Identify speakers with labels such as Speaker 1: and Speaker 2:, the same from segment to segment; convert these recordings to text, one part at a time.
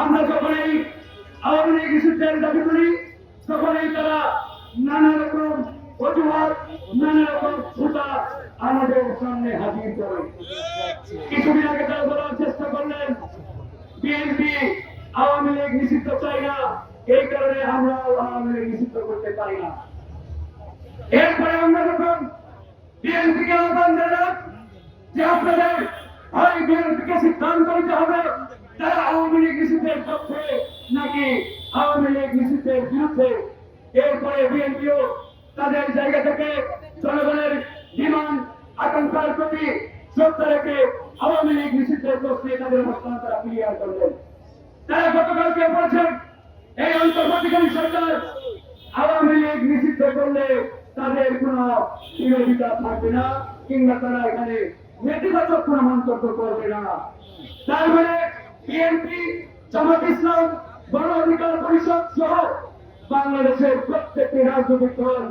Speaker 1: আমরা যখনই আওয়ামী লীগ ইস্যুদের দাবি করি, তখনই তারা নানা রকম অজুহাত, নানা রকম ছুটা আমাদের সামনে হাজির করে। কিছুদিন আগে তারা বলার চেষ্টা করলেন, বিএনপি আওয়ামী লীগ নিষিদ্ধ চাই না, এই কারণে আমরা আওয়ামী লীগ নিষিদ্ধ করতে পারি না। এরপরে আমরা যখন বিএনপিকে আহ্বান জানাব যে আপনাদের হয় বিএনপিকে সিদ্ধান্ত নিতে হবে তারা আওয়ামী লীগ নিষিদ্ধের পক্ষে নাকি আওয়ামী লীগ নিষিদ্ধের বিরুদ্ধে? এরপরে বিএনপিও তাদের জায়গা থেকে জনগণের ডিমান্ড, আকাঙ্ক্ষার প্রতি শ্রদ্ধা রেখে আওয়ামী লীগ নিষিদ্ধের পক্ষে তাদের অবস্থান তারা ক্লিয়ার করলেন। তারা গতকালকে বলেছেন, এই অন্তর্বর্তীকালীন সরকার আওয়ামী লীগ নিষিদ্ধ করলে তাদের কোনো বিরোধিতা থাকবে না, কিংবা তারা এখানে নেতিবাচক কোনো মন্তব্য করবে না। তার মানে বিএনপি, জামাত ইসলাম, গণ অধিকার পরিষদ সহ বাংলাদেশের প্রত্যেকটি রাজনৈতিক দল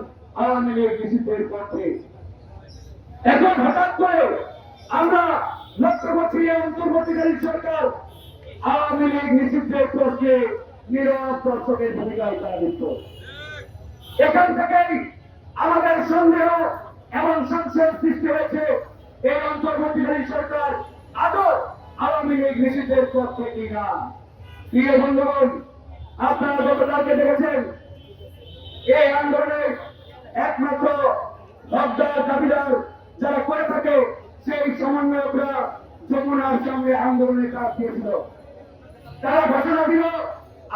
Speaker 1: আওয়ামী লীগ নিষিদ্ধের পক্ষে। এখন হঠাৎ করে আমরা লক্ষ্য করছি অন্তর্বর্তীকালীন সরকার আওয়ামী লীগ নিষিদ্ধের পক্ষে নীরব দর্শকের ভূমিকায় তারা লিপ্ত এখান থেকেই আমাদের সন্দেহ এবং সংশয়ের সৃষ্টি হয়েছে। এই অন্তর্বর্তীকালীন সরকার আদৌ আওয়ামী লীগ নিষিদ্ধের পক্ষে কিনা? প্রিয় বন্ধুগণ, আপনারা গতকালকে দেখেছেন, এই আন্দোলনে একমাত্র হকদার দাবিদার যারা করে থাকে, সেই সমন্বয়করা যমুনার সঙ্গে আন্দোলনে কাজ দিয়েছিল। তারা ঘোষণা দিল,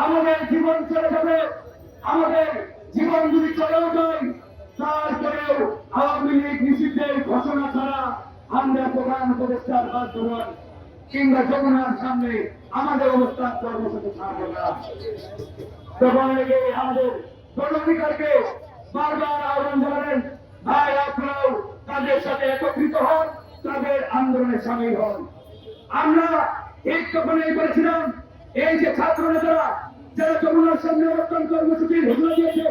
Speaker 1: আমাদের জীবন চলে যাবে, আমাদের জীবন যদি চলেও যায় তারপরেও আওয়ামী লীগ নিষিদ্ধের ঘোষণা ছাড়া আমরা প্রধান উপদেষ্টার বাধ্যবান কিংবা যমুনার সামনে আমাদের অবস্থান কর্মসূচি ছাড়বো না। তখন আমাদের গণঅধিকারকে বারবার আহ্বান জানালেন ভাই, আপনারাও তাদের সাথে একত্রিত হন, তাদের আন্দোলনে সামিল হন। আমরা ঠিক তখনই বলেছিলাম এই যে ছাত্র নেতারা যারা যমুনার সামনে অবস্থান কর্মসূচির ঘোষণা দিয়েছে,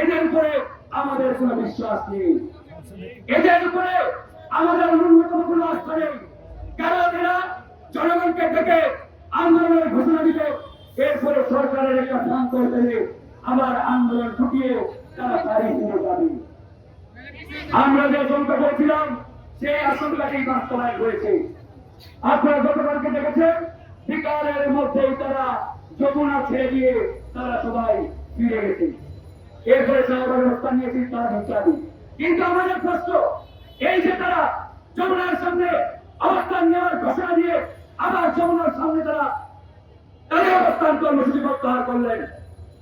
Speaker 1: এদের উপরে আমাদের কোনো বিশ্বাস নেই। এদের উপরে আমাদের ন্যূনতম কোনো আস্থা নেই। কারণ এরা জনগণকে থেকে আন্দোলনের ঘোষণা দিল। এরপরে সরকারের একটা ফান করে আবার আন্দোলন ঠুকিয়ে তারা তারিখ দিতে যাবে আমরা যে আশঙ্কা করেছিলাম সেই আশঙ্কাটি বাস্তবায়ন হয়েছে আপনারা গতকালকে দেখেছেন, বিকালের মধ্যেই তারা যমুনা ছেড়ে দিয়ে তারা সবাই ফিরে গেছে। এরপরে সাহেব ব্যবস্থা নিয়েছি, তারা ভিক্ষাদি কিন্তু আমাদের প্রশ্ন, এই যে তারা যমুনার সামনে অবস্থান নেওয়ার ঘোষণা দিয়ে আবার যমুনার সামনে তারা তাদের অবস্থান কর্মসূচি প্রত্যাহার করলেন,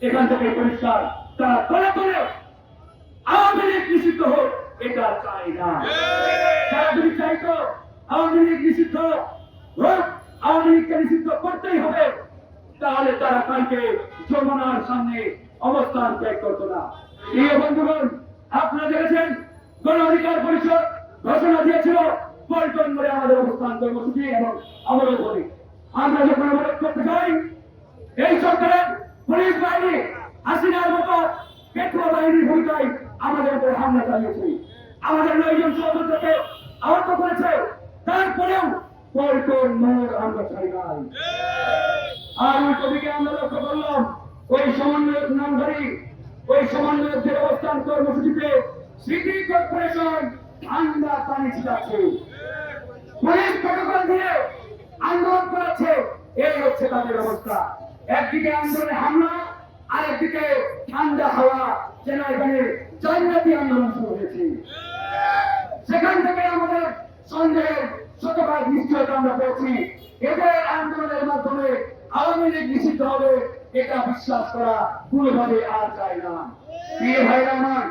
Speaker 1: এখান থেকে পরিষ্কার, তারা তলে তলে আওয়ামী লীগ নিষিদ্ধ হোক, এটা চাই না। তারা যদি চাইতো আওয়ামী লীগ নিষিদ্ধ হোক, আওয়ামী লীগকে নিষিদ্ধ করতেই হবে, তাহলে তারা কালকে যমুনার সামনে অবস্থান ত্যাগ করতো না। প্রিয় বন্ধুগণ, আপনারা দেখেছেন, গণ অধিকার পরিষদ ঘোষণা দিয়েছিল পল্টন করে আমাদের অবস্থান কর্মসূচি এবং অবরোধ হবে আমরা যখন অবরোধ করতে যাই এই সরকারের পুলিশ বাহিনী হাসিনার মতো পেট্রোল বাহিনীর ভূমিকায় আমাদের উপরে হামলা চালিয়েছে। আমাদের নয়জন সহযোগীকে আহত করেছে। তারপরেও পল্টন মোড় আমরা ছাড়ি নাই। আর ওই কবিকে আমরা লক্ষ্য করলাম, ওই সমন্বয়ক নামধারী, ওই সমন্বয়কদের অবস্থান কর্মসূচিতে সিটি কর্পোরেশন ঠান্ডা পানি ছিটাচ্ছে পুলিশ প্রটোকল দিয়ে আন্দোলন করাচ্ছে এই হচ্ছে তাদের অবস্থা। একদিকে আন্দোলনে হামলা আর একদিকে ঠান্ডা হাওয়া, যেন এখানে জান্নাতি আন্দোলন শুরু হয়েছে। সেখান থেকে আমাদের সন্দেহের শতভাগ নিশ্চয়তা আমরা পেয়েছি। এদের আন্দোলনের মাধ্যমে আওয়ামী লীগ নিষিদ্ধ হবে, এটা বিশ্বাস করা কোনোভাবে আর চাই না। প্রিয় ভাইরা আমার,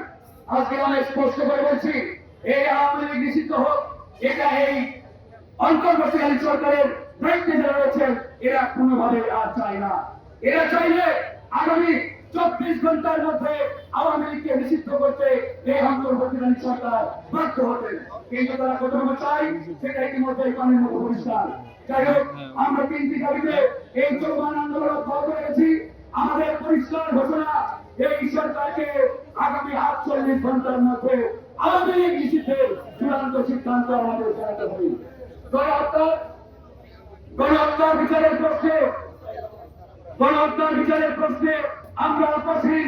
Speaker 1: আজকে অনেক স্পষ্ট করে বলছি এই আওয়ামী লীগ নিষিদ্ধ হোক এটা এই অন্তর্বর্তীকালীন সরকারের দায়িত্বে যারা রয়েছেন এরা কোনোভাবে আর চায় না। এরা চাইলে আগামী চব্বিশ ঘণ্টার মধ্যে আওয়ামী লীগকে নিষিদ্ধ করতে এই অন্তর্বর্তীকালীন সরকার বাধ্য হতেন কিন্তু তারা কতটুকু চাই সেটা ইতিমধ্যে কানের মতো পরিষ্কার। যাই হোক, আমরা তিনটি দাবিতে এই চলমান আন্দোলন করে গেছি আমাদের পরিষ্কার ঘোষণা, এই সরকারকে আগামী আটচল্লিশ ঘণ্টার মধ্যে আওয়ামী লীগ নিষিদ্ধের চূড়ান্ত সিদ্ধান্ত আমাদের জানাতে দয়া হত্যা গণহত্যার বিচারের প্রশ্নে গণহত্যার বিচারের প্রশ্নে আমরা কঠিন